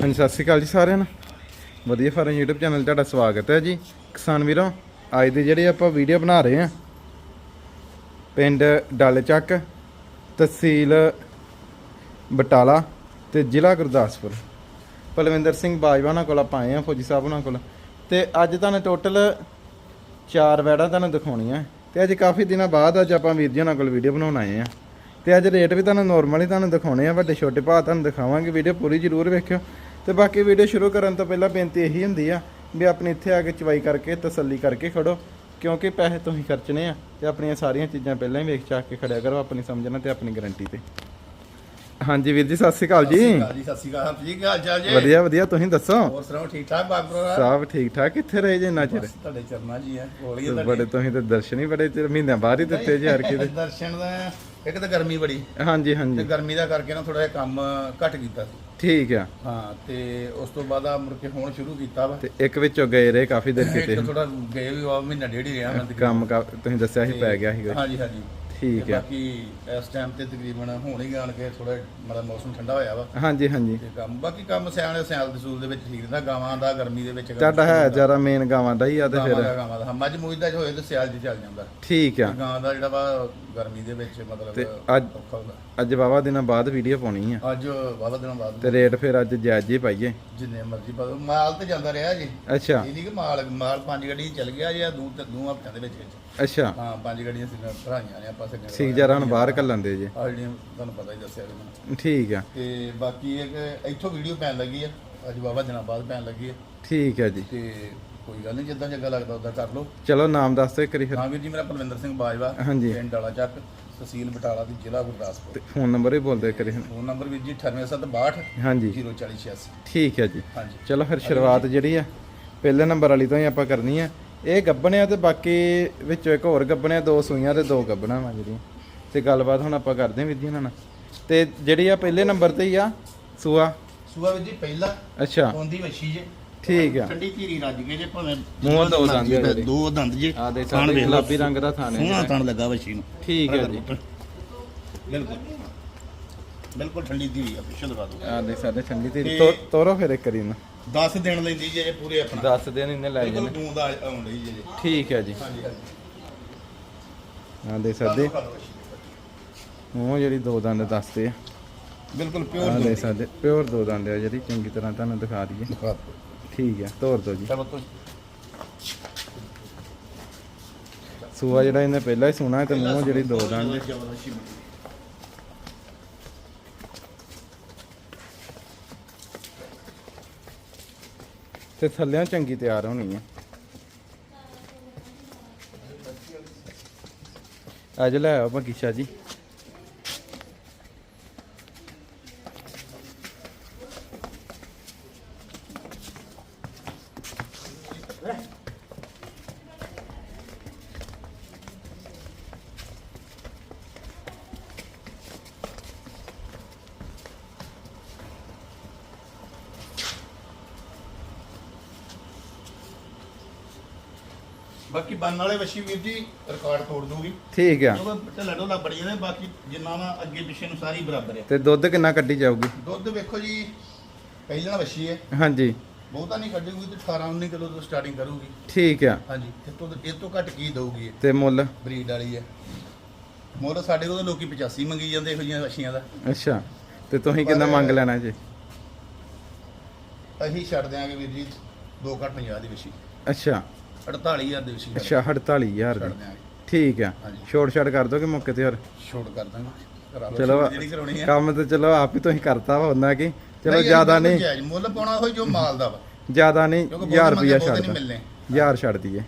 ਹਾਂਜੀ, ਸਤਿ ਸ਼੍ਰੀ ਅਕਾਲ ਜੀ ਸਾਰਿਆਂ ਨੂੰ। ਵਧੀਆ ਫਾਰਮ YouTube ਚੈਨਲ 'ਤੇ ਤੁਹਾਡਾ ਸਵਾਗਤ ਹੈ ਜੀ। ਕਿਸਾਨ ਵੀਰੋ, ਅੱਜ ਦੀ ਜਿਹੜੀ ਆਪਾਂ ਵੀਡੀਓ ਬਣਾ ਰਹੇ ਹਾਂ, ਪਿੰਡ ਡਲ ਚੱਕ ਤਹਿਸੀਲ ਬਟਾਲਾ ਤੇ ਜ਼ਿਲ੍ਹਾ ਗੁਰਦਾਸਪੁਰ। ਪਲਵਿੰਦਰ ਸਿੰਘ ਬਾਜਵਾ ਬਾਜਵਾਨਾ ਕੋਲ ਆਪਾਂ ਆਏ ਹਾਂ, ਫੌਜੀ ਸਾਹਿਬ ਉਹਨਾਂ ਕੋਲ। ਤੇ ਅੱਜ ਤੁਹਾਨੂੰ ਟੋਟਲ ਚਾਰ ਵੈੜਾਂ ਤੁਹਾਨੂੰ ਦਿਖਾਉਣੀਆਂ। ਤੇ ਅੱਜ ਕਾਫੀ ਦਿਨਾਂ ਬਾਅਦ ਅੱਜ ਆਪਾਂ ਵੀਰ ਜੀ ਉਹਨਾਂ ਕੋਲ ਵੀਡੀਓ ਬਣਾਉਣ ਆਏ ਆ ਤੇ ਅੱਜ ਰੇਟ ਵੀ ਤੁਹਾਨੂੰ ਨਾਰਮਲ ਹੀ ਤੁਹਾਨੂੰ ਦਿਖਾਉਣੇ ਆ, ਵੱਡੇ ਛੋਟੇ ਭਾਅ ਤੁਹਾਨੂੰ ਦਿਖਾਵਾਂਗੇ। ਵੀਡੀਓ ਪੂਰੀ ਜ਼ਰੂਰ ਵੇਖਿਓ। ਤੇ ਬਾਕੀ ਵੀਡੀਓ ਸ਼ੁਰੂ ਕਰਨ ਤੋਂ ਪਹਿਲਾਂ ਬੇਨਤੀ ਇਹੀ ਹੁੰਦੀ ਆ ਵੀ ਆਪਣੀ ਇੱਥੇ ਆ ਕੇ ਚਵਾਈ ਕਰਕੇ ਤਸੱਲੀ ਕਰਕੇ ਖੜੋ ਕਿਉਂਕਿ ਪੈਸੇ ਤੁਸੀਂ ਖਰਚਣੇ ਆ ਤੇ ਆਪਣੀਆਂ ਸਾਰੀਆਂ ਚੀਜ਼ਾਂ ਪਹਿਲਾਂ ਹੀ ਵੇਖ ਚਾਕ ਕੇ ਖੜਿਆ ਕਰੋ ਆਪਣੀ ਸਮਝਣਾ ਤੇ ਆਪਣੀ ਗਾਰੰਟੀ ਤੇ। ਹਾਂਜੀ ਵੀਰ ਜੀ ਸਤਿ ਸ਼੍ਰੀ ਅਕਾਲ ਜੀ। ਜੀ ਸਤਿ ਸ਼੍ਰੀ ਅਕਾਲ। ਜੀ ਕੀ ਹਾਲ ਚਾਲ ਜੀ? ਵਧੀਆ ਵਧੀਆ ਤੁਸੀਂ ਦੱਸੋ? ਹੋਰ ਸੁਣਾਓ ਠੀਕ ਠਾਕ ਬਾਗਪੁਰਾ ਸਭ ਠੀਕ ਠਾਕ ਕਿੱਥੇ ਰਹੇ ਜੇ ਇੰਨਾ ਚਿਰ? ਤੁਹਾਡੇ ਚਰਨਾਂ ਜੀ ਹੈ ਹੋਲੀ ਹੈ ਬੜੇ ਤੁਸੀਂ ਤੇ ਦਰਸ਼ਨ ਹੀ ਬੜੇ ਚਿਰ ਮਹੀਨਿਆਂ ਬਾਅਦ ਹੀ ਦਿੱਤੇ ਜੀ ਹਰ ਕਿਤੇ। ਦਰਸ਼ਨ ਦਾ ਇੱਕ ਤਾਂ ਗਰਮੀ ਬੜੀ। ਹਾਂਜੀ ਤੇ ਹਾਂਜੀ ਗਰਮੀ ਦਾ ਕਰਕੇ ਨਾ ਥੋੜਾ ਜਿਹਾ ਕੰਮ ਘੱਟ ਕੀਤਾ ਸੀ। ਠੀਕ ਆ। ਹਾਂ ਤੇ ਉਸ ਤੋਂ ਬਾਅਦ ਆ ਮੁੜ ਕੇ ਹੁਣ ਸ਼ੁਰੂ ਕੀਤਾ ਵਾ। ਤੇ ਇੱਕ ਵਿੱਚੋਂ ਗਏ ਰਹੇ ਕਾਫੀ ਦੇਰ ਕਿਤੇ। ਇੱਕ ਥੋੜਾ ਗਏ ਵੀ ਆ ਮਹੀਨਾ ਡੇਢ ਹੀ ਰਿਹਾ ਮੈਂ। ਕੰਮ ਕਾ ਤੁਸੀਂ ਦੱਸਿਆ ਸੀ ਪੈ ਗਿਆ ਸੀਗਾ। ਹਾਂਜੀ ਹਾਂਜੀ। ਠੀਕ ਤੇ ਆ ਬਾਕੀ ਇਸ ਟਾਈਮ ਤੇ ਤਕਰੀਬਨ ਹੁਣ ਹੀ ਆਣ ਕੇ ਥੋੜਾ ਮਤਲਬ ਮੌਸਮ ਠੰਡਾ ਹੋਇਆ ਵਾ। ਹਾਂਜੀ ਹਾਂਜੀ। ਤੇ ਕੰਮ ਬਾਕੀ ਕੰਮ ਸਿਆਣੇ ਸਿਆਲ ਦੇ ਸੂਲ ਦੇ ਵਿੱਚ ਠੀਕ ਰਹਿੰਦਾ ਗਾਵਾਂ ਦਾ ਗਰਮੀ ਦੇ ਵਿੱਚ ਤੁਹਾਡਾ ਹੈ ਜਰਾ ਮੇਨ ਗਾਵਾਂ ਦਾ ਹੀ ਆ ਤੇ ਫਿਰ? ਗਾਵਾਂ ਦਾ। ਹਾਂ, ਮੱਝ ਮੂਝ ਦਾ ਹੋਏ ਤੇ ਸਿਆਲ 'ਚ ਚੱਲ ਜਾਂਦਾ। ਠੀਕ ਆ। ਗਾਂ ਦਾ ਜਿਹੜਾ ਵਾ ਗਰਮੀ ਦੇ ਵਿੱਚ ਮਤਲਬ ਤੇ ਅੱਜ- ਔਖਾ ਹੁੰਦਾ। ਅੱਜ ਵਾਵਾ ਦਿਨਾਂ ਬਾਅਦ ਵੀਡੀਓ ਪਾਉਣੀ ਆ। ਅੱਜ ਵਾਵਾ ਦਿਨਾਂ ਬਾਅਦ। ਤੇ ਰੇਟ ਫਿਰ ਅੱਜ ਜਾਇਜ਼ ਹੀ ਪਾਈਏ। ਜਿੰਨੇ ਮਰਜ਼ੀ ਪਾ ਦਿਓ। ਮਾਲ ਤੇ ਜਾਂਦਾ ਰਿਹਾ ਜੀ। ਅੱਛਾ। ਇਹ ਨਹੀਂ ਕਿ ਮਾਲ ਮਾਲ ਪੰਜ ਗੱਡੀ ਚੱਲ ਗਿਆ ਜੀ ਆ ਦੂ ਦੂ ਹਫ਼ਤਿਆਂ ਦੇ ਵਿੱਚ ਵਿੱਚ। ਅੱਛਾ। ਹਾਂ ਪੰਜ ਗੱਡੀਆਂ ਸੀ ਭਰਾਈਆਂ ਨੇ ਆਪਾਂ ਸਿੰਘ ਸੀ ਜਰਾ ਹੁਣ ਬਾਹਰ ਕੱਲਣ ਦੇ ਜੇ। ਆ ਜਿਹੜੀਆਂ ਤੁਹਾਨੂੰ ਪਤਾ ਹੀ ਦੱਸਿਆ ਜੀ ਮੈਨੂੰ ਠੀਕ ਆ। ਤੇ ਬਾਕੀ ਇੱਕ ਇੱਥੋਂ ਵੀਡੀਓ ਪੈਣ ਲੱਗੀ ਆ। ਅੱਜ ਵਾਵਾ ਦਿਨਾਂ ਬਾਅਦ ਪੈਣ ਲੱਗੀ ਆ। ਠੀਕ ਆ ਜੀ। ਤੇ ਕੋਈ ਗੱਲ ਨਹੀਂ ਜਿੱਦਾਂ ਚੰਗਾ ਲੱਗਦਾ ਉਦਾਂ ਕਰ ਲਓ। ਚਲੋ ਨਾਮ ਦੱਸ ਦਿਓ ਇੱਕ ਵਾਰੀ ਫਿਰ। ਹਾਂ ਵੀਰ ਜੀ ਮੇਰਾ ਪਲਵਿੰਦਰ ਸਿੰਘ ਬਾਜਵਾ ਹਾਂਜੀ। ਪਿੰਡ ਡਾਲਾ ਚੱਕ ਤਹਿਸੀਲ ਬਟਾਲਾ ਦੀ ਜ਼ਿਲ੍ਹਾ ਗੁਰਦਾਸਪੁਰ। ਤੇ ਫੋਨ ਨੰਬਰ ਵੀ ਬੋਲ ਦਿਓ ਇੱਕ ਵਾਰੀ। ਫੋਨ ਨੰਬਰ ਵੀਰ ਜੀ 9862 ਹਾਂਜੀ। 04086 ਠੀਕ ਹੈ ਜੀ। ਹਾਂਜੀ। ਚਲੋ ਫਿਰ ਸ਼ੁਰੂਆਤ ਜਿਹੜੀ ਆ ਪਹਿਲੇ ਨੰਬਰ ਵਾਲੀ ਤੋਂ ਹੀ ਆਪਾਂ ਕਰਨੀ ਆ। ਇਹ ਗੱਬਣ ਆ ਤੇ ਬਾਕੀ ਵਿੱਚੋਂ ਇੱਕ ਹੋਰ ਗੱਬਣ ਆ ਦੋ ਸੂਈਆਂ ਤੇ ਦੋ ਗੱਬਣਾ ਵਾ ਜਿਹੜੀਆਂ। ਤੇ ਗੱਲਬਾਤ ਹੁਣ ਆਪਾਂ ਕਰਦੇ ਹਾਂ ਵੀਰ ਜੀ ਨਾਲ। ਤੇ ਜਿਹੜੀ ਆ ਪਹਿਲੇ ਨੰਬਰ ਤੇ ਹੀ ਆ ਸੂਆ? ਸੂਆ ਜੀ ਪਹਿਲਾ। ਅੱਛਾ। ਆਉਂਦੀ ਵੱਛੀ ਜੇ। ਠੀਕ ਆ। ਠੰਡੀ ਧੀਰੀ ਰੱਜ ਕੇ ਜੇ ਭਾਵੇਂ ਮੂੰਹ ਦੋ ਦੰਦ ਜਿਹੜੇ। ਦੋ ਦੰਦ ਜੇ। ਆ ਦੇ ਲਓ। ਗੁਲਾਬੀ ਰੰਗ ਦਾ ਥਾਣੇ ਸੋਹਣਾ ਤਣ ਲੱਗਾ ਵੱਛੀ ਨੂੰ। ਠੀਕ ਹੈ ਜੀ। ਬਿਲਕੁਲ। ਬਿਲਕੁਲ ਠੰਡੀ ਧੀਰੀ ਆ ਪਿੱਛੇ ਦਿਖਾ ਦੋ ਆ ਦੇ ਸਾਡੇ ਠੰਡੀ ਤੇ ਤੇ- ਤੋਰੋ ਫਿਰ ਇੱਕ ਨਾ 10 ਦਿਨ ਲੈਂਦੀ ਜੇ ਜੇ ਪੂਰੇ ਆਪਣਾ। 10 ਦਿਨ ਇਹਨੇ ਲੈ ਬਿਲਕੁਲ ਜਾਣੇ। ਗੂੰ ਦਾ ਆਉਣ ਲਈ ਜੇ। ਠੀਕ ਹੈ ਜੀ। ਹਾਂਜੀ ਆ ਦੇ। ਮੂੰਹ ਜਿਹੜੀ ਦੋ ਦੰਦ ਦੱਸਦੇ ਆ। ਬਿਲਕੁਲ ਆ ਪਿਓਰ ਦੇ ਸਾਡੇ ਪਿਓਰ ਦੋ ਦੰਦ ਆ ਜਿਹੜੀ। ਚੰਗੀ ਤਰ੍ਹਾਂ ਤੁਹਾਨੂੰ ਦਿਖਾ ਦਈਏ। ਦਿਖਾ ਦਿਓ। ਠੀਕ ਆ ਤੋਰ ਦੋ ਜੀ। ਚਲੋ ਸੂਆ ਜਿਹੜਾ ਇਹਨੇ ਪਹਿਲਾਂ ਹੀ ਸੁਣਾ ਤੇ ਮੂੰਹ ਜਿਹੜੀ ਦੋ ਦੰਦ ਆ। ਤੇ ਥੱਲਿਆਂ ਚੰਗੀ ਤਿਆਰ ਹੋਣੀ ਆ। ਅੱਜ ਲੈ ਆਓ ਬਗੀਚਾ ਜੀ। ਬਾਕੀ ਬੰਨ ਵਾਲੇ ਵੱਛੀ ਵੀਰ ਜੀ ਰਿਕਾਰਡ ਤੋੜ ਦੂਗੀ। ਠੀਕ ਆ। ਕਿਉਂਕਿ ਢਿੱਲਾ ਢੋਲਾ ਬੜੀ ਨੇ ਬਾਕੀ ਜਿੰਨਾ ਨਾ ਅੱਗੇ ਪਿੱਛੇ ਨੂੰ ਸਾਰੀ ਬਰਾਬਰ ਹੈ ਤੇ ਦੁੱਧ ਕਿੰਨਾ ਕੱਢੀ ਜਾਊਗੀ? ਦੁੱਧ ਵੇਖੋ ਜੀ ਪਹਿਲਾਂ ਵੱਛੀ ਹੈ ਹਾਂਜੀ। ਬਹੁਤਾ ਨਹੀਂ ਕੱਢੂਗੀ ਤੇ 18 19 ਕਿਲੋ ਤੋਂ ਸਟਾਰਟਿੰਗ ਕਰੂਗੀ। ਠੀਕ ਆ। ਹਾਂਜੀ ਤੋਂ ਇਹ ਤੋਂ ਘੱਟ ਕੀ ਦਊਗੀ ਤੇ ਮੁੱਲ? ਬਰੀਡ ਵਾਲੀ ਹੈ ਮੁੱਲ ਸਾਡੇ ਕੋਲ ਲੋਕੀ 85 ਮੰਗੀ ਜਾਂਦੇ ਇਹੋ ਜਿਹੀਆਂ ਵੱਛੀਆਂ ਦਾ। ਅੱਛਾ ਤੇ ਤੁਸੀਂ ਕਿੰਨਾ ਮੰਗ ਲੈਣਾ ਜੀ? ਅਸੀਂ ਛੱਡ ਦਿਆਂਗੇ ਵੀਰ ਜੀ 2 ਘੱਟ 50 ਦੀ ਵੱਛੀ ਅੱਛਾ। 48000 ਦੀ ਵੱਛੀ ਅੱਛਾ 48000 ਛੱਡ ਦੀ। ਠੀਕ ਆ। ਛੋਟ ਛਾਟ ਕਰ ਦੋਗੇ ਮੌਕੇ ਤੇ ਹੋਰ? ਛੋਟ ਕਰ ਦਾਂਗੇ। ਚਲੋ ਕੰਮ ਤੇ ਚਲੋ ਆਪ ਹੀ ਤੁਸੀਂ ਕਰਤਾ ਵਾ ਉਹਨਾਂ ਕੀ। ਚਲੋ ਜ਼ਿਆਦਾ ਨਹੀਂ। ਮੁੱਲ ਪਾਉਣਾ ਹੋਈ ਜੋ ਮਾਲ ਦਾ ਵਾ। ਜ਼ਿਆਦਾ ਨਹੀਂ ਕਿਉਂਕਿ 1000 ਬਹੁਤੇ ਰੁਪਿਆ ਛੱਡ ਦਾਂ ਮਿਲਨੇ 1000 ਛੱਡ ਦਈਏ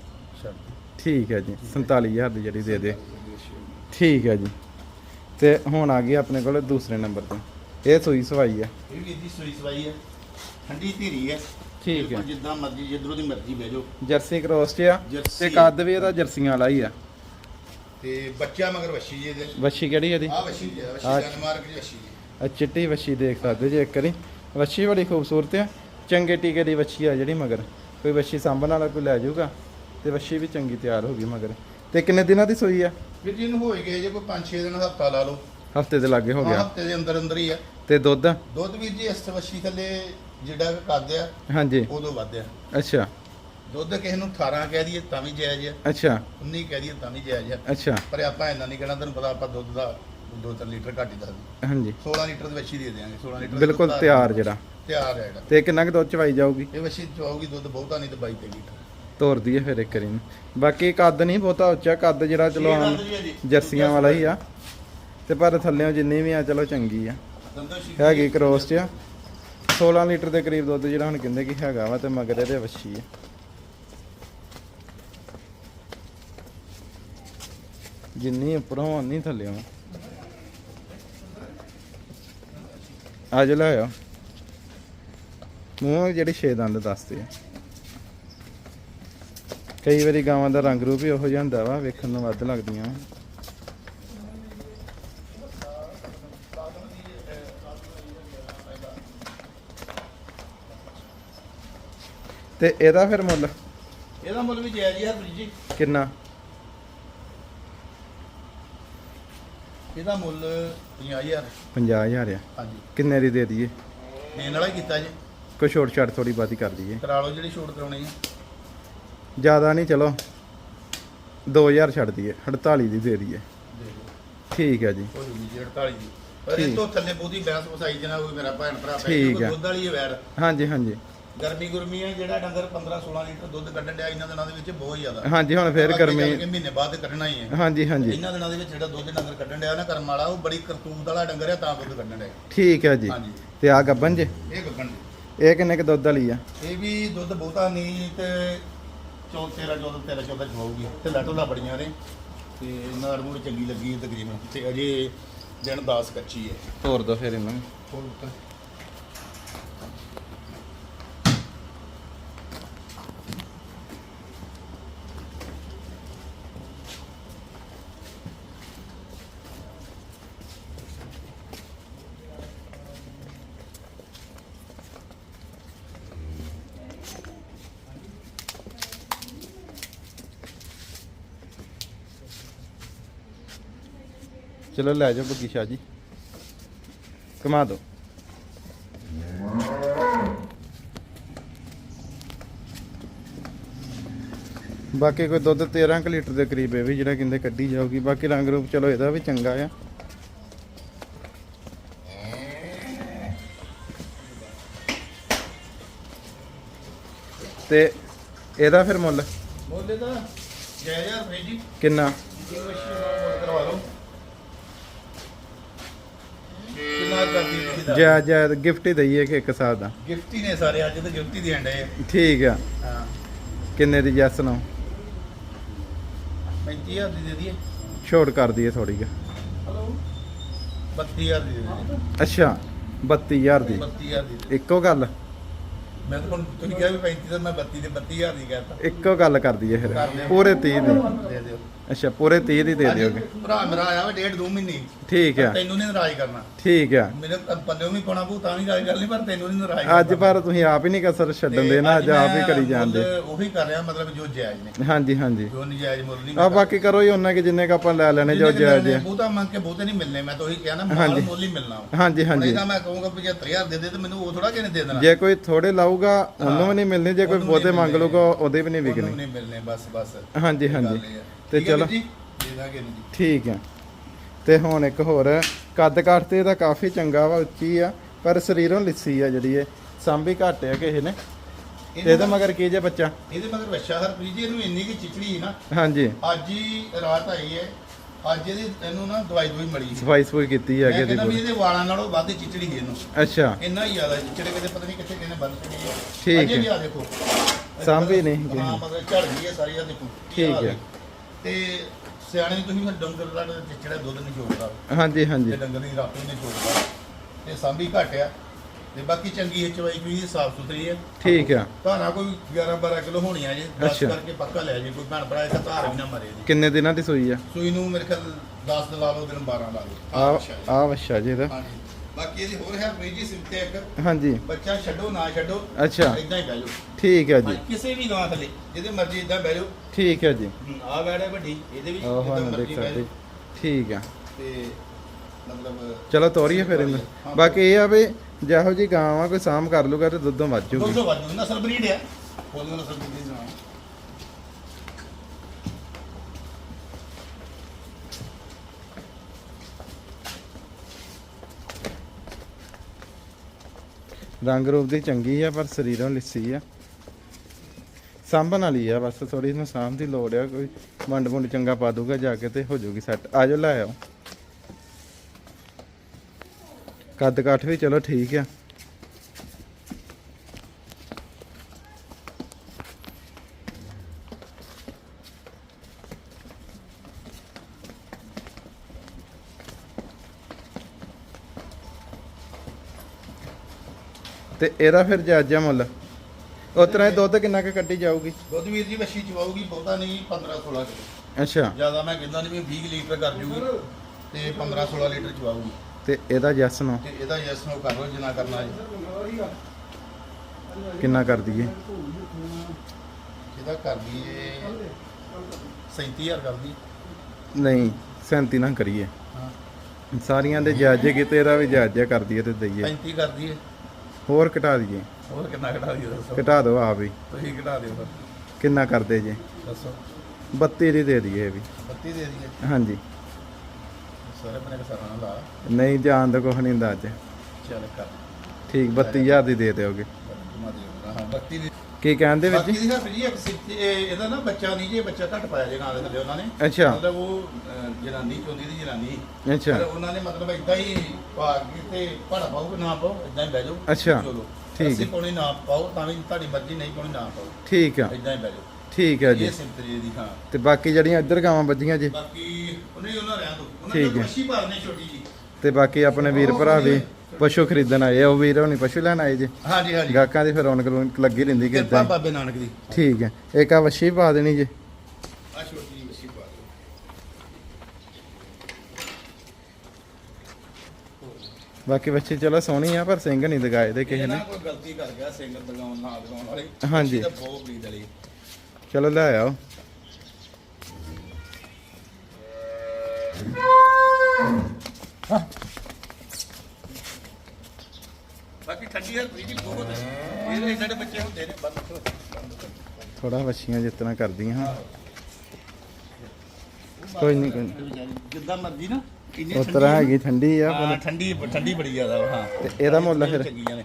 ਠੀਕ ਹੈ ਜੀ 47000 ਦੀ ਜਿਹੜੀ ਦੇ ਦੇ। ਠੀਕ ਹੈ ਜੀ। ਤੇ ਹੁਣ ਆ ਗਈ ਆਪਣੇ ਕੋਲ ਦੂਸਰੇ ਨੰਬਰ ਤੇ। ਇਹ ਸੂਈ ਸਵਾਈ ਆ। ਇਹ ਵੀ ਇਹਦੀ ਸੂਈ ਸਵਾਈ ਹੈ ਠੰਡੀ ਧੀਰੀ ਹੈ ਠੀਕ ਬਿਲਕੁਲ ਹੈ ਜਿੱਦਾਂ ਮਰਜ਼ੀ ਜਿੱਧਰੋਂ ਦੀ ਮਰਜ਼ੀ ਬਹਿ ਜਾਓ। ਜਰਸੀ ਕ੍ਰੋਸ ਚ ਆ। ਜਰਸੀ। ਤੇ ਕੱਦ ਵੀ ਇਹਦਾ ਜਰਸੀਆਂ ਵਾਲਾ ਹੀ ਆ। ਤੇ ਬੱਚਾ ਮਗਰ ਵੱਛੀ ਜੀ ਇਹਦੇ। ਵੱਛੀ ਕਿਹੜੀ ਇਹਦੀ? ਆ ਵੱਛੀ ਜੀ ਆ, ਆਹ। ਡੈਨਮਾਰਕ ਦੀ ਵੱਛੀ ਜੀ। ਆ ਚਿੱਟੀ ਵੱਛੀ ਦੇਖ ਸਕਦੇ ਜੇ ਇੱਕ ਵਾਰੀ। ਵੱਛੀ ਬੜੀ ਖੂਬਸੂਰਤ ਆ। ਚੰਗੇ ਟੀਕੇ ਦੀ ਵੱਛੀ ਆ ਜਿਹੜੀ ਮਗਰ। ਕੋਈ ਵੱਛੀ ਸਾਂਭਣ ਵਾਲਾ ਕੋਈ ਲੈ ਜਾਊਗਾ। ਤੇ ਵੱਛੀ ਵੀ ਚੰਗੀ ਤਿਆਰ ਹੋ ਗਈ ਮਗਰ। ਤੇ ਕਿੰਨੇ ਦਿਨਾਂ ਦੀ ਸੂਈ ਆ? ਵੀਰ ਜੀ ਨੂੰ ਹੋਏ ਗਏ ਜੇ ਕੋਈ 5-6 ਦਿਨ ਹਫਤਾ ਲਾ ਲਓ। ਹਫ਼ਤੇ ਦੇ ਲਾਗੇ ਹੋ ਗਿਆ। ਹਫ਼ਤੇ ਦੇ ਅੰਦਰ ਅੰਦਰ ਹੀ ਆ। ਤੇ ਦੁੱਧ? ਦੁੱਧ ਵੀਰ ਜੀ ਇਸ ਵੱਛੀ ਥੱਲੇ ਜਿਹੜਾ ਕੱਦ ਆ ਹਾਂਜੀ। ਉਦੋਂ ਵੱਧ ਆ। ਅੱਛਾ। ਦੁੱਧ ਕਿਸੇ ਨੂੰ 18 ਕਹਿ ਦਈਏ ਤਾਂ ਵੀ ਜਾਇਜ਼ ਆ। ਅੱਛਾ। 19 ਕਹਿ ਦਈਏ ਤਾਂ ਵੀ ਜਾਇਜ਼ ਆ। ਅੱਛਾ। ਪਰ ਆਪਾਂ ਇੰਨਾ ਨਹੀਂ ਕਹਿਣਾ ਤੁਹਾਨੂੰ ਪਤਾ ਆਪਾਂ ਦੁੱਧ ਦਾ 2-3 ਲੀਟਰ ਘੱਟ ਹੀ ਦੱਸਦੇ ਹਾਂਜੀ। 16 ਲੀਟਰ ਦੀ ਵੱਛੀ ਦੇ ਦਿਆਂਗੇ 16 ਲੀਟਰ ਬਿਲਕੁਲ ਦੁੱਧ ਤਿਆਰ ਜਿਹੜਾ। ਤਿਆਰ ਹੈ ਜਿਹੜਾ। ਤੇ ਕਿੰਨਾ ਕੁ ਦੁੱਧ ਚਵਾਈ ਜਾਊਗੀ? ਇਹ ਵੱਛੀ ਚਵਾਉਗੀ ਦੁੱਧ ਬਹੁਤਾ ਨਹੀਂ ਤੇ 22 ਤੇ ਲੀਟਰ। ਤੋਰ ਦਈਏ ਫਿਰ ਇੱਕ ਵਾਰੀ ਨੂੰ ਬਾਕੀ ਕੱਦ ਨਹੀਂ ਬਹੁਤਾ ਉੱਚਾ ਕੱਦ ਜਿਹੜਾ ਚਲੋ ਆਮ ਜਰਸੀਆਂ ਵਾਲਾ ਹੀ ਆ। ਤੇ ਪਰ ਥੱਲੇੋਂ ਜਿੰਨੀ ਵੀ ਆ ਚਲੋ ਚੰਗੀ ਆ। ਹੈਗੀ ਕ੍ਰੋਸ ਚ। ਆ 16 ਲੀਟਰ ਦੇ ਕਰੀਬ ਦੁੱਧ ਜਿਹੜਾ ਹੁਣ ਕਹਿੰਦੇ ਕਿ ਹੈਗਾ ਵਾ ਤੇ ਮਗਰ ਇਹਦੇ ਵੱਛੀ ਆ। ਜਿੰਨੀ ਉੱਪਰੋਂ ਉਨੀ ਥੱਲੇੋਂ। ਆ ਜਾ ਲਾਇਆ ਮੂੰਹ ਜਿਹੜੇ ਛੇ ਦੰਦ ਦੱਸਦੇ ਆ। ਕਈ ਵਾਰੀ ਗਾਵਾਂ ਦਾ ਰੰਗ ਰੂਪ ਹੀ ਉਹੋ ਜਿਹਾ ਹੁੰਦਾ ਵਾ, ਵੇਖਣ ਨੂੰ ਵੱਧ ਲੱਗਦੀਆਂ। ਤੇ ਇਹਦਾ ਫਿਰ ਮੁੱਲ? ਇਹਦਾ ਮੁੱਲ ਵੀ ਜਾਇਜ਼ ਹੀ ਆ ਹਰਪ੍ਰੀਤ ਜੀ। ਕਿੰਨਾ? ਇਹਦਾ ਮੁੱਲ 50000 50000 ਆ। ਹਾਂਜੀ। ਕਿੰਨੇ ਦੀ ਦੇ ਦਈਏ? ਦੇਣ ਵਾਲਾ ਹੀ ਕੀਤਾ ਜੀ। ਕੋਈ ਛੋਟ ਛਾਟ ਥੋੜੀ ਬਾਤੀ ਕਰ ਦਈਏ। ਕਰਾ ਲਓ ਜਿਹੜੀ ਛੋਟ ਕਰਾਉਣੀ ਹੈ ਜ਼ਿਆਦਾ ਨਹੀਂ ਚਲੋ। 2000 ਛੱਡ ਦਈਏ 48 ਦੀ ਦੇ ਦਈਏ। ਦੇ ਦਿਓ। ਠੀਕ ਹੈ ਜੀ। ਹੋ ਜੂਗੀ ਜੀ 48 ਦੀ। ਪਰ ਠੀਕ। ਇਹ ਤੋਂ ਥੱਲੇ ਬਹੁਤੀ ਬੈਂਸ ਵਸਾਈ ਜਨਾ ਕੋਈ ਮੇਰਾ ਭੈਣ ਭਰਾ ਪੈ ਠੀਕ। ਦੁੱਧ ਵਾਲੀ ਹੈ ਵੈੜ ਹਾਂਜੀ ਹਾਂਜੀ। ਗਰਮੀ ਗੁਰਮੀ ਹੈ ਜਿਹੜਾ ਡੰਗਰ 15 16 ਲੀਟਰ ਦੁੱਧ ਕੱਢਣ ਡਿਆ ਇਹਨਾਂ ਦਿਨਾਂ ਦੇ ਵਿੱਚ ਬਹੁਤ ਜ਼ਿਆਦਾ। ਹਾਂਜੀ ਹੁਣ ਫਿਰ ਗਰਮੀ ਮਹੀਨੇ ਬਾਅਦ ਕੱਢਣਾ ਹੀ ਹੈ। ਹਾਂਜੀ ਹਾਂਜੀ। ਇਹਨਾਂ ਦਿਨਾਂ ਦੇ ਵਿੱਚ ਜਿਹੜਾ ਦੁੱਧ ਡੰਗਰ ਕੱਢਣ ਡਿਆ ਨਾ ਕਰਮ ਵਾਲਾ ਉਹ ਬੜੀ ਕਰਤੂਤ ਵਾਲਾ ਡੰਗਰ ਹੈ ਤਾਂ ਦੁੱਧ ਕੱਢਣ ਡਿਆ। ਠੀਕ ਹੈ ਜੀ। ਹਾਂਜੀ। ਤੇ ਆ ਗੱਬਨ ਜੇ? ਇਹ ਗੱਗਣ ਇਹ ਕਿੰਨੇ ਕ ਦੁੱਧ ਵਾਲੀ ਆ? ਇਹ ਵੀ ਦੁੱਧ ਬਹੁਤਾ ਨਹੀਂ ਤੇ 14 13 14 13 14 ਚਵਾਉਗੀ ਤੇ ਲੱਟੋਲਾ ਬੜੀਆਂ ਨੇ। ਤੇ ਨਾੜ ਮੂੜ ਚੰਗੀ ਲੱਗੀ ਤਕਰੀਬਨ। ਤੇ ਅਜੇ ਦਿਨ 10 ਕੱਚੀ ਹੈ। ਤੋਰ ਦੋ ਫਿਰ ਇਹਨਾਂ ਨੂੰ। ਹੋਰ ਉੱਤੇ ਚਲੋ ਲੈ ਜਾਓ ਬੱਗੀ ਸ਼ਾਹ ਜੀ। ਕਮਾ ਦੋ ਬਾਕੀ ਕੋਈ ਦੁੱਧ 13 ਕੁ ਲੀਟਰ ਦੇ ਕਰੀਬ ਇਹ ਵੀ ਜਿਹੜਾ ਕਹਿੰਦੇ ਕੱਢੀ ਜਾਊਗੀ। ਬਾਕੀ ਰੰਗ ਰੂਪ ਚਲੋ ਇਹਦਾ ਵੀ ਚੰਗਾ ਆ। ਤੇ ਇਹਦਾ ਫਿਰ ਮੁੱਲ? ਤਾਂ ਜੈ। ਜੈ ਰੁਪਏ ਜੀ ਕਿੰਨਾ ਕਰਵਾ ਲਓ ਕਰਦੀ ਦਾ ਜੈ ਜੈ ਗਿਫਟ ਹੀ ਦਈਏ ਕਿ ਇੱਕ ਸਾਲ ਦਾ। ਗਿਫਟ ਹੀ ਨੇ ਸਾਰੇ ਅੱਜ ਤਾਂ ਗਿਫਟ ਹੀ ਦੇਣ ਡਏ ਆ। ਠੀਕ ਆ। ਹਾਂ। ਕਿੰਨੇ ਦੀ ਜੈਸ ਨਾ 35000 ਦੀ ਦੇ ਦਈਏ। ਛੋਟ ਕਰ ਦਈਏ ਥੋੜੀ ਜਿਹੀ ਹਲੋ? 32000 ਦੀ ਦੇ ਦਈਏ। ਅੱਛਾ 32000 ਦੀ। 32000 ਦੀ। ਇੱਕੋ ਗੱਲ? ਮੈਂ ਤਾਂ ਹੁਣ ਤੁਸੀਂ ਕਿਹਾ ਵੀ 35 ਤਾਂ ਮੈਂ 32 ਦੇ 32000 ਦੀ ਕਹਿਤਾ ਇੱਕੋ ਗੱਲ ਕਰ ਦਈਏ ਫਿਰ। ਪੂਰੇ 30 ਦੀ। ਦੇ ਦਿਓ। ਅੱਛਾ ਪੂਰੇ 30 ਦੀ ਦੇ ਦਿਓਗੇ? ਭਰਾ ਮੇਰਾ ਆਇਆ ਵਾ ਡੇਢ ਦੋ ਮਹੀਨੇ। ਠੀਕ ਆ। ਤੈਨੂੰ ਨਹੀਂ ਨਾਰਾਜ਼ ਕਰਨਾ। ਠੀਕ ਆ। ਮੇਰੇ ਪੱਲੇ ਵੀ ਪਾਉਣਾ ਪਊ ਤਾਂ ਵੀ ਗੱਲ ਗੱਲ ਨਹੀਂ ਪਰ ਤੈਨੂੰ ਨਹੀਂ ਨਾਰਾਜ਼ ਅੱਜ ਪਰ ਤੁਸੀਂ ਆਪ ਹੀ ਨਹੀਂ ਕਸਰ ਛੱਡਣ ਦੇ ਨਾ ਅੱਜ ਆਪ ਹੀ ਕਰੀ ਜਾਂਦੇ। ਉਹੀ ਕਰ ਰਿਹਾ ਮਤਲਬ ਜੋ ਜਾਇਜ਼ ਨੇ। ਹਾਂਜੀ ਹਾਂਜੀ। ਜੋ ਨਜਾਇਜ਼ ਮੁੱਲ ਨਹੀਂ ਆ ਬਾਕੀ ਕਰੋ ਹੀ ਉਹਨਾਂ ਕਿ ਜਿੰਨੇ ਕ ਆਪਾਂ ਲੈ ਲੈਣੇ ਜੋ ਜਾਇਜ਼ ਆ। ਬਹੁਤਾ ਮੰਗ ਕੇ ਬਹੁਤੇ ਨਹੀਂ ਮਿਲਨੇ ਮੈਂ ਤਾਂ ਉਹੀ ਕਿਹਾ ਨਾ ਮਾਲ। ਮੁੱਲ ਹੀ ਮਿਲਣਾ। ਹਾਂਜੀ ਹਾਂਜੀ। ਇਹਦਾ ਮੈਂ ਕਹੂੰਗਾ 75000 ਦੇ ਦੇ ਤੇ ਮੈਨੂੰ ਉਹ ਥੋੜਾ ਕਿਨੇ ਦੇ ਦੇਣਾ। ਜੇ ਕੋਈ ਥੋੜੇ ਲਾਊਗਾ ਉਹਨੂੰ ਵੀ ਨਹੀਂ ਮਿਲਣੀ ਜੇ ਕੋਈ ਬਹੁਤੇ ਨਹੀਂ ਮੰਗ। ਲੂਗਾ ਉਹਦੇ ਵੀ ਨਹੀਂ ਉਹਨੂੰ ਵਿਕਣੀ। ਨਹੀਂ ਮਿਲਨੇ ਬਸ ਬਸ। ਹਾਂਜੀ ਹਾਂਜੀ। ਤੇ ਠੀਕ ਹੈ ਚਲੋ। ਵੀਰ ਜੀ। ਦੇ ਦਾਂਗੇ ਇਹਨੂੰ ਜੀ। ਠੀਕ ਆ ਤੇ ਹੁਣ ਇੱਕ ਹੋਰ ਕੱਦ ਕੱਟ ਤੇ ਇਹਦਾ ਕਾਫੀ ਚੰਗਾ ਵਾ ਉੱਚੀ ਆ ਪਰ ਸਰੀਰੋਂ ਲਿੱਸੀ ਆ ਜਿਹੜੀ ਇਹ ਸਾਂਭੀ ਘੱਟ ਆ ਕਿਸੇ ਨੇ। ਤੇ ਇਹਦਾ ਮਗਰ ਕੀ ਜੇ ਬੱਚਾ? ਇਹਦੇ ਮਗਰ ਵੱਛਾ ਹਰਪ੍ਰੀਤ ਜੀ ਇਹਨੂੰ ਇੰਨੀ ਕੀ ਚਿਚੜੀ ਨਾ। ਹਾਂਜੀ। ਅੱਜ ਹੀ ਰਾਤ ਆਈ ਹੈ। ਅੱਜ ਇਹਦੀ ਇਹਨੂੰ ਨਾ ਦਵਾਈ ਦਵਾਈ ਮੜੀ ਸੀ। ਸਫ਼ਾਈ ਸਫੂਈ ਕੀਤੀ ਹੈ ਮੈਂ ਕਿ ਕਹਿੰਦਾ ਵੀ ਇਹਦੇ ਵਾਲਾਂ ਨਾਲੋਂ ਵੱਧ ਹੀ ਚਿਚੜੀ ਸੀ ਇਹਨੂੰ। ਅੱਛਾ। ਇੰਨਾ ਹੀ ਜ਼ਿਆਦਾ ਚਿਚੜੇ ਕਿਤੇ ਪਤਾ ਨਹੀਂ ਕਿੱਥੇ ਕਿਹਨੇ ਬੰਦ ਚੜੀ ਹੈ ਠੀਕ ਅਜੇ ਹੈ। ਵੀ ਆ ਦੇਖੋ। ਸਾਂਭੀ ਨਹੀਂ ਗਈ। ਹਾਂ ਮਤਲਬ ਝੜ ਗਈ ਹੈ ਸਾਰੀ ਆ ਦੇਖੋ। ਠੀਕ ਹੈ। ਤੇ ਸਿਆਣੇ ਨੂੰ ਤੁਸੀਂ ਫਿਰ ਡੰਗਰ ਦਾ ਚਿਚੜਾ ਦੁੱਧ ਨਹੀਂ ਜੋੜਦਾ ਹਾਂਜੀ ਤੇ ਹਾਂਜੀ ਡੰਗਰ ਦੀ ਰਾਤੋਂ ਨਹੀਂ ਜੋੜਦਾ ਤੇ ਸਾਂਭੀ ਘੱਟ ਆ। ਤੇ ਬਾਕੀ ਚੰਗੀ ਹੈ ਚਵਾਈ ਕੋਈ ਸਾਫ਼ ਸੁਥਰੀ ਹੈ ਠੀਕ ਆ। ਧਾਰਾ ਕੋਈ 11 12 ਕਿਲੋ ਹੋਣੀਆਂ ਜੇ 10 ਅੱਛਾ। ਕਰਕੇ ਪੱਕਾ ਲੈ ਜੇ ਕੋਈ ਭੈਣ ਭਰਾ ਇਹਦਾ ਧਾਰ ਵੀ ਨਾ ਮਰੇ ਜੀ। ਕਿੰਨੇ ਦਿਨਾਂ ਦੀ ਸੂਈ ਆ? ਸੂਈ ਨੂੰ ਮੇਰੇ ਖਿਆਲ 10 ਦਿਨ ਲਾ ਲਓ ਦਿਨ 12 ਲਾ ਲਓ। ਆ ਅੱਛਾ ਜੀ। ਆ ਵਛਾ ਜੀ ਇਹਦਾ। ਹਾਂਜੀ। ਬਾਕੀ ਇਹਦੀ ਹੋਰ ਹੈ ਫਰੀਜੀ ਸਿੰਤੇ ਇੱਕ। ਹਾਂਜੀ। ਬੱਚਾ ਛੱਡੋ ਨਾ ਛੱਡੋ ਅੱਛਾ। ਇਦਾਂ ਹੀ ਬਹਿ ਜਾਓ। ਠੀਕ ਹੈ ਜੀ। ਕਿਸੇ ਵੀ ਗਾਂ ਥੱਲੇ ਜਿਹਦੇ ਮਰਜ਼ੀ ਇਦਾਂ ਬਹਿ ਜਾਓ। ਠੀਕ ਹੈ ਜੀ। ਆ ਬੈੜ ਹੈ ਵੱਡੀ ਇਹਦੇ ਵੀ ਉਹ ਜਿੱਦਾਂ ਹਾਂ ਮਰਜ਼ੀ ਦੇਖ ਬਹਿ ਸਕਦੇ। ਜਾਓ। ਠੀਕ ਆ ਤੇ ਮਤਲਬ ਚਲੋ ਤੋਰੀਏ ਫਿਰ ਇਹਨੂੰ। ਬਾਕੀ ਇਹ ਆ ਵੀ ਜਿਹੋ ਜੀ ਗਾਂ ਆ ਕੋਈ ਸਾਮ ਕਰ ਲੂਗਾ ਤੇ ਦੁੱਧੋਂ ਵੱਧ ਜੂਗੀ। ਨਸਲ ਬਰੀਡ ਨਸਲ ਬਰੀਡ ਰੰਗ ਰੂਪ ਦੀ ਚੰਗੀ ਆ, ਪਰ ਸਰੀਰੋਂ ਲਿੱਸੀ ਆ। ਸਾਂਭਣ ਵਾਲੀ ਆ, ਬਸ ਥੋੜੀ ਇਹਨੂੰ ਸਾਂਭ ਦੀ ਲੋੜ ਆ, ਕੋਈ ਵੰਡ ਵੁੰਡ ਚੰਗਾ ਪਾ ਦੂਗਾ ਜਾ ਕੇ ਤੇ ਹੋ ਜਾਊਗੀ ਸੈੱਟ। ਆ ਜਾਓ, ਲੈ ਆਓ। ਕੱਦ ਕਾਠ ਵੀ ਚਲੋ ਠੀਕ ਆ। ਤੇ ਇਹਦਾ ਫਿਰ ਜਾਇਜ਼ਾ ਮੁੱਲ। ਉਸ ਤਰ੍ਹਾਂ ਇਹ ਦੁੱਧ ਕਿੰਨਾ ਕੁ ਕੱਢੀ ਜਾਊਗੀ? ਦੁੱਧ ਵੀਰ ਜੀ ਵੱਛੀ ਚਵਾਉਗੀ ਬਹੁਤਾ ਨਹੀਂ 15 16 ਕਿਲੋ ਅੱਛਾ। ਜ਼ਿਆਦਾ ਮੈਂ ਕਹਿੰਦਾ ਨਹੀਂ ਵੀ 20 ਲੀਟਰ ਕਰ ਜੂਗੀ ਤੇ 15 16 ਲੀਟਰ ਚਵਾਉਗੀ ਤੇ ਇਹਦਾ ਜੈਸ ਨੂੰ? ਤੇ ਇਹਦਾ ਯੈਸ ਨੋ ਕਰ ਲਓ ਜਿੰਨਾ ਕਰਨਾ ਜੀ। ਕਿੰਨਾ ਕਰ ਦਈਏ? ਇਹਦਾ ਕਰ ਦਈਏ 37000 ਕਰ ਦੀ ਨਹੀਂ 37 ਨਾ ਕਰੀਏ। ਹਾਂ। ਸਾਰੀਆਂ ਦੇ ਜਾਇਜ਼ੇ ਕਿਤੇ ਇਹਦਾ ਵੀ ਜਾਇਜ਼ਾ ਕਰ ਦਈਏ ਤੇ ਦਈਏ। 35 ਕਰ ਦਈਏ। ਹੋਰ ਘਟਾ ਦਈਏ। ਹੋਰ ਕਿੰਨਾ ਘਟਾ ਦਈਏ ਦੱਸੋ। ਘਟਾ ਦਿਓ ਆਪ ਹੀ। ਤੁਸੀਂ ਘਟਾ ਦਿਓ ਫਿਰ। ਕਿੰਨਾ ਕਰਦੇ ਜੇ? ਦੱਸੋ। 32 ਦੀ ਦੇ ਦਈਏ ਇਹ ਵੀ। 32 ਦੇ ਦਈਏ। ਹਾਂਜੀ। ਸਾਰੇ ਬਨੇ ਕਸਾਰਾਂ ਨਾਲ ਲਾ। ਨਹੀਂ ਜਾਣ ਦਾ ਕੁਛ ਨਹੀਂ ਹੁੰਦਾ ਅੱਜ। ਚੱਲ ਕਰ। ਠੀਕ 32000 ਦੀ ਦੇ ਦਿਓਗੇ। ਦੇ ਹਾਂ 32 ਦੀ ਕੀ ਕਹਿੰਦੇ ਵਿੱਚ ਬਾਕੀ ਦੀ ਹਰ ਜੀ ਇੱਕ ਸਿੱਧ- ਇਹ- ਇਹਦਾ ਨਾ ਬੱਚਾ ਨਹੀਂ ਜੇ ਬੱਚਾ ਘੱਟ ਪਾਇਆ ਜੇ ਨਾਲ ਦੇ ਥੱਲੇ ਉਹਨਾਂ ਨੇ। ਅੱਛਾ। ਮਤਲਬ ਉਹ ਅਹ, ਜਨਾਨੀ ਚੋਂਦੀ ਦੀ ਜਨਾਨੀ। ਅੱਛਾ। ਪਰ ਉਹਨਾਂ ਨੇ ਮਤਲਬ ਇਦਾਂ ਹੀ ਪਾ ਕੇ ਤੇ ਭਾੜਾ ਪਾਓ ਨਾ ਪਾਓ ਇਦਾਂ ਹੀ ਬਹਿ ਜਾਓ। ਅੱਛਾ, ਚਲੋ। ਠੀਕ ਹੈ। ਅਸੀਂ ਪਾਉਣੀ ਨਾ ਪਾਓ ਤਾਂ ਵੀ ਤੁਹਾਡੀ ਮਰਜ਼ੀ ਨਹੀਂ ਪਾਉਣੀ ਨਾ ਪਾਓ। ਠੀਕ ਆ। ਇਦਾਂ ਹੀ ਬਹਿ ਜਾਓ। ਠੀਕ ਹੈ ਜੀ। ਇਹ ਜੀ ਦੀ ਹਾਂ। ਤੇ ਬਾਕੀ ਜਿਹੜੀਆਂ ਇੱਧਰ ਗਾਵਾਂ ਵੱਜੀਆਂ ਜੀ? ਬਾਕੀ ਉਹਨੇ ਉਹਨਾਂ ਰਹਿਣ ਦੋ। ਉਹਨਾਂ ਠੀਕ ਨੇ ਹੈ। ਮੱਛੀ ਪਾਲਣੀ ਛੋਟੀ ਜੀ ਤੇ ਬਾਕੀ ਆਪਣੇ ਵੀਰ ਭਰਾ ਵੀ। ਪਸ਼ੂ ਖਰੀਦਣ ਆਏ ਆ ਉਹ ਵੀਰ ਹੋਣੀ ਪਸ਼ੂ ਲੈਣ ਆਏ ਜੀ। ਹਾਂਜੀ ਹਾਂਜੀ। ਗਾਹਕਾਂ ਦੀ ਫਿਰ ਰੌਣਕ ਰੌਣਕ ਲੱਗੀ ਰਹਿੰਦੀ ਕਿਰਪਾ ਕਿਦਾਂ? ਬਾਬੇ ਨਾਨਕ ਦੀ। ਠੀਕ ਹੈ। ਇੱਕ ਆ ਵੱਛੀ ਪਾ ਦੇਣੀ ਜੀ। ਆ ਛੋਟੀ ਜੀ ਮੱਛੀ ਪਾ ਦਿਓ। ਬਾਕੀ ਵੱਛੀ ਚਲੋ ਸੋਹਣੀ ਆ ਪਰ ਸਿੰਘ ਨਹੀਂ ਦਗਾਏ ਦੇ ਕਿਸੇ ਨੇ ਨਾ। ਕੋਈ ਗਲਤੀ ਕਰ ਗਿਆ ਸਿੰਗਲ ਦਗਾਉਣ ਨਾਲ ਦਗਾਉਣ ਵਾਲੇ। ਹਾਂਜੀ। ਤਾਂ ਬਹੁਤ ਬਰੀਡ ਵਾਲੀ ਚਲੋ ਲੈ ਆਓ। ਬਹੁਤ ਇਹਦੇ ਬੱਚੇ ਹੁੰਦੇ ਨੇ ਬੰਦ ਕਰੋ। ਥੋੜਾ ਵੱਛੀਆਂ ਤਰ੍ਹਾਂ ਕਰਦੀਆਂ ਹਾਂ ਕੋਈ ਨਹੀਂ ਕੋਈ। ਜਿੱਦਾਂ ਮਰਜ਼ੀ ਨਾ ਇੰਨੀ ਤਰ੍ਹਾਂ ਹੈਗੀ ਠੰਡੀ ਆ। ਹਾਂ ਠੰਡੀ ਠੰਡੀ ਬੜੀ ਜ਼ਿਆਦਾ ਵਾ, ਹਾਂ ਤੇ ਇਹਦਾ ਮੁੱਲ ਫਿਰ? ਚੰਗੀਆਂ ਨੇ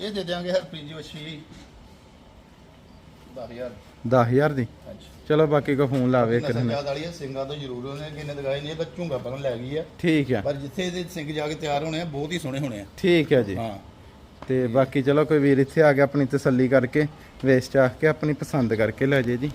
ਇਹ ਦੇ ਦਿਆਂਗੇ ਹਰ ਫ੍ਰਿਜ ਵਛੀ 10000 10000 ਦੀ। ਹਾਂਜੀ। ਚਲੋ ਬਾਕੀ ਕੋ ਫੋਨ ਲਾਵੇ ਇੱਕ ਦਿਨ। ਯਾਦ ਵਾਲੀ ਹੈ ਸਿੰਘਾਂ ਤੋਂ ਜ਼ਰੂਰ ਉਹਨੇ ਕਿੰਨੇ ਦਗਾਈ ਨਹੀਂ ਇਹ ਤਾਂ ਝੁੰਗਾ ਪਰਨ ਲੈ ਗਈ ਆ। ਠੀਕ ਆ। ਪਰ ਜਿੱਥੇ ਇਹਦੇ ਸਿੰਘ ਜਾ ਕੇ ਤਿਆਰ ਹੋਣੇ ਆ ਬਹੁਤ ਹੀ ਸੋਹਣੇ ਹੋਣੇ ਆ। ਠੀਕ ਹੈ ਜੀ। ਹਾਂ। ਤੇ ਬਾਕੀ ਚਲੋ ਕੋਈ ਵੀਰ ਇੱਥੇ ਆ ਕੇ ਆਪਣੀ ਤਸੱਲੀ ਕਰਕੇ ਵੇਚ ਚਾਹ ਕੇ ਆਪਣੀ ਪਸੰਦ ਕਰਕੇ ਲੈ ਜੇ ਜੀ।